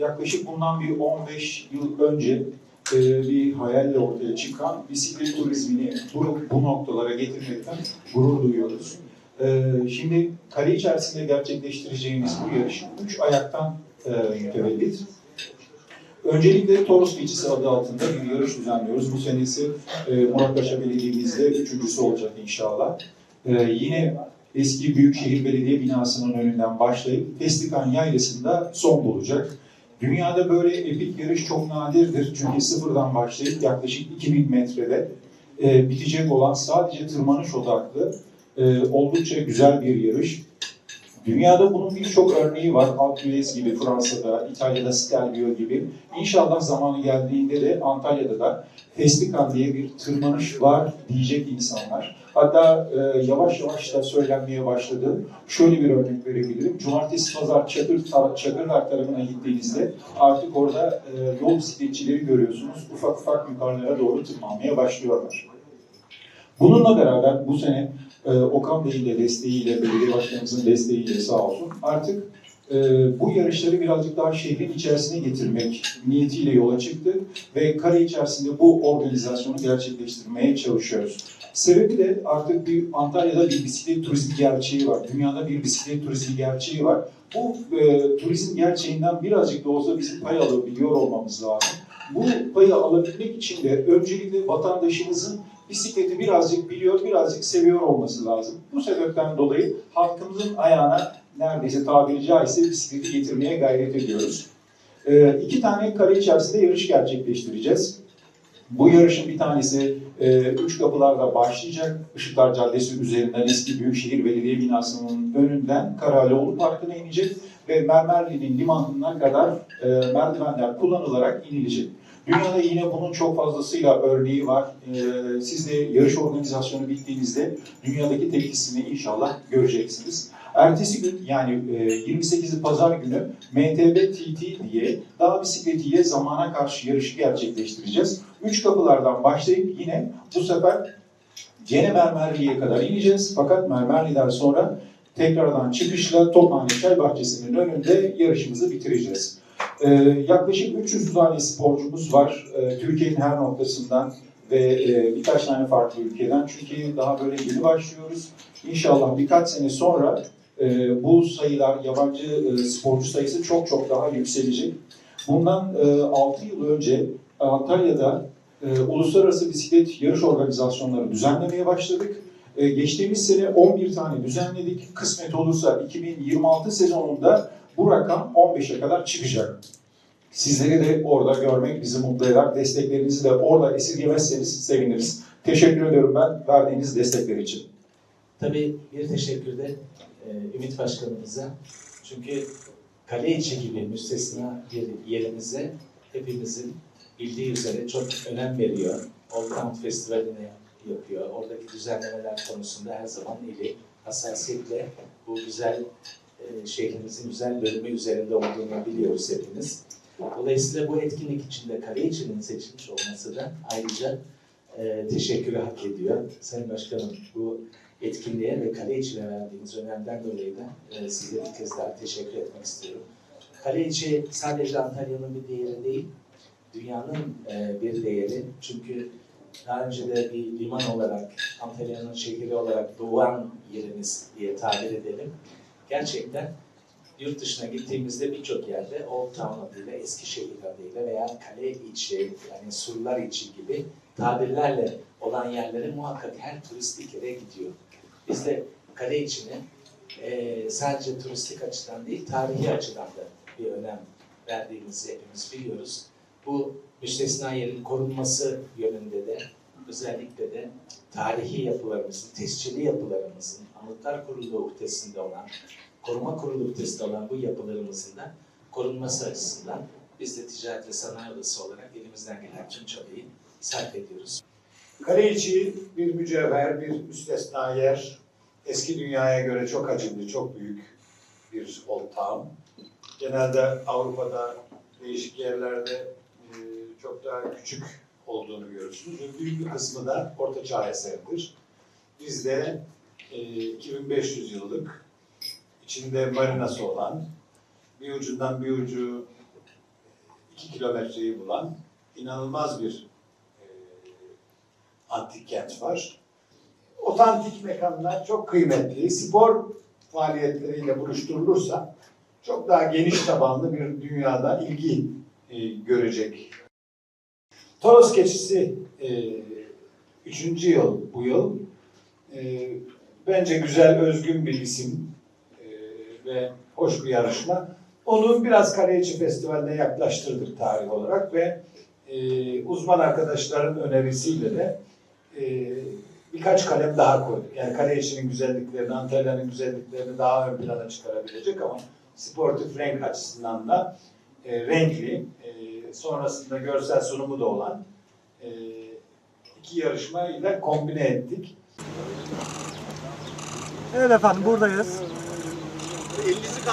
Yaklaşık bundan bir 15 yıl önce e, bir hayalle ortaya çıkan bisiklet turizmini bu, bu noktalara getirmekten gurur duyuyoruz. E, şimdi kale içerisinde gerçekleştireceğimiz bu yarış üç ayaktan e, mütevellit. Öncelikle Toros Geçisi adı altında bir yarış düzenliyoruz. Bu senesi Muratpaşa Belediye'mizde üçüncüsü olacak inşallah. Yine eski Büyükşehir Belediye binasının önünden başlayıp Festikan Yaylası'nda son bulacak. Dünyada böyle epik yarış çok nadirdir. Çünkü sıfırdan başlayıp yaklaşık 2000 metrede e, bitecek olan sadece tırmanış odaklı e, oldukça güzel bir yarış. Dünyada bunun birçok örneği var. D'Huez gibi Fransa'da, İtalya'da Stelvio gibi. İnşallah zamanı geldiğinde de Antalya'da da Festikan diye bir tırmanış var diyecek insanlar. Hatta e, yavaş yavaş da söylenmeye başladı. Şöyle bir örnek verebilirim. Cumartesi pazar Çakır, Çakırlar tarafına gittiğinizde artık orada e, yol bisikletçileri görüyorsunuz. Ufak ufak yukarılara doğru tırmanmaya başlıyorlar. Bununla beraber bu sene e, Okan Bey'in de desteğiyle, belediye başkanımızın desteğiyle sağ olsun artık e, bu yarışları birazcık daha şehrin içerisine getirmek niyetiyle yola çıktı ve kare içerisinde bu organizasyonu gerçekleştirmeye çalışıyoruz. Sebebi de artık bir Antalya'da bir bisiklet turizmi gerçeği var. Dünyada bir bisiklet turizmi gerçeği var. Bu e, turizm gerçeğinden birazcık da olsa bizim pay alabiliyor olmamız lazım. Bu payı alabilmek için de öncelikle vatandaşımızın bisikleti birazcık biliyor, birazcık seviyor olması lazım. Bu sebepten dolayı halkımızın ayağına neredeyse tabiri caizse bisikleti getirmeye gayret ediyoruz. Ee, iki tane kare içerisinde yarış gerçekleştireceğiz. Bu yarışın bir tanesi e, üç kapılarda başlayacak. Işıklar Caddesi üzerinden eski Büyükşehir Belediye binasının önünden Karalioğlu Parkı'na inecek ve Mermerli'nin limanına kadar e, merdivenler kullanılarak inilecek. Dünyada yine bunun çok fazlasıyla örneği var. Ee, siz de yarış organizasyonu bittiğinizde dünyadaki teklisini inşallah göreceksiniz. Ertesi gün yani e, 28'i pazar günü MTB TT diye dağ bisikletiyle zamana karşı yarışı gerçekleştireceğiz. Üç kapılardan başlayıp yine bu sefer gene Mermerli'ye kadar ineceğiz. Fakat Mermerli'den sonra tekrardan çıkışla Tophane Çay Bahçesi'nin önünde yarışımızı bitireceğiz. Ee, yaklaşık 300 tane sporcumuz var ee, Türkiye'nin her noktasından ve e, birkaç tane farklı ülkeden. Çünkü daha böyle yeni başlıyoruz. İnşallah birkaç sene sonra e, bu sayılar, yabancı e, sporcu sayısı çok çok daha yükselecek. Bundan e, 6 yıl önce Antalya'da e, uluslararası bisiklet yarış organizasyonları düzenlemeye başladık. E, geçtiğimiz sene 11 tane düzenledik. Kısmet olursa 2026 sezonunda bu rakam 15'e kadar çıkacak. Sizleri de orada görmek bizi mutlu eder. Desteklerinizi de orada esirgemezseniz seviniriz. Teşekkür ediyorum ben verdiğiniz destekler için. Tabii bir teşekkür de e, Ümit Başkanımıza. Çünkü kale içi gibi müstesna bir yerimize hepimizin bildiği üzere çok önem veriyor. Old Festivali'ni yapıyor. Oradaki düzenlemeler konusunda her zaman eli hassasiyetle bu güzel e, şehrimizin güzel bölümü üzerinde olduğunu biliyoruz hepimiz. Dolayısıyla bu etkinlik içinde kale içinin seçilmiş olması da ayrıca e, teşekkürü hak ediyor. Sayın Başkanım bu etkinliğe ve kale içine verdiğiniz önemden dolayı da e, size bir kez daha teşekkür etmek istiyorum. İçi sadece Antalya'nın bir değeri değil, dünyanın e, bir değeri. Çünkü daha önce de bir liman olarak, Antalya'nın şehri olarak doğan yerimiz diye tabir edelim. Gerçekten yurt dışına gittiğimizde birçok yerde Old Town adıyla, Eskişehir adıyla veya kale içi, yani surlar içi gibi tabirlerle olan yerlere muhakkak her turist bir kere gidiyor. Biz de kale içini e, sadece turistik açıdan değil, tarihi açıdan da bir önem verdiğimizi hepimiz biliyoruz. Bu müstesna yerin korunması yönünde de özellikle de tarihi yapılarımızın, tescilli yapılarımızın, Anıtlar Kurulu uhdesinde olan, koruma kurulu uhdesinde olan bu yapılarımızın da korunması açısından biz de Ticaret ve Sanayi Odası olarak elimizden gelen tüm çabayı sarf ediyoruz. Kale bir mücevher, bir müstesna yer. Eski dünyaya göre çok hacimli, çok büyük bir town. Genelde Avrupa'da değişik yerlerde e, çok daha küçük olduğunu görürsünüz. Ve büyük bir kısmı da Orta Çağ eseridir. Bizde 2500 yıllık içinde marinası olan bir ucundan bir ucu 2 kilometreyi bulan inanılmaz bir e, antik kent var. Otantik mekanlar çok kıymetli. Spor faaliyetleriyle buluşturulursa çok daha geniş tabanlı bir dünyada ilgi e, görecek. Toros keçisi e, üçüncü yıl bu yıl. E, bence güzel, özgün bir isim e, ve hoş bir yarışma. Onu biraz Karayiçi Festivali'ne yaklaştırdık tarih olarak ve e, uzman arkadaşların önerisiyle de e, birkaç kalem daha koyduk. Yani Karayiçi'nin güzelliklerini, Antalya'nın güzelliklerini daha ön plana çıkarabilecek ama sportif renk açısından da renkli, sonrasında görsel sunumu da olan e, iki yarışma ile kombine ettik. Evet efendim buradayız. Elinizi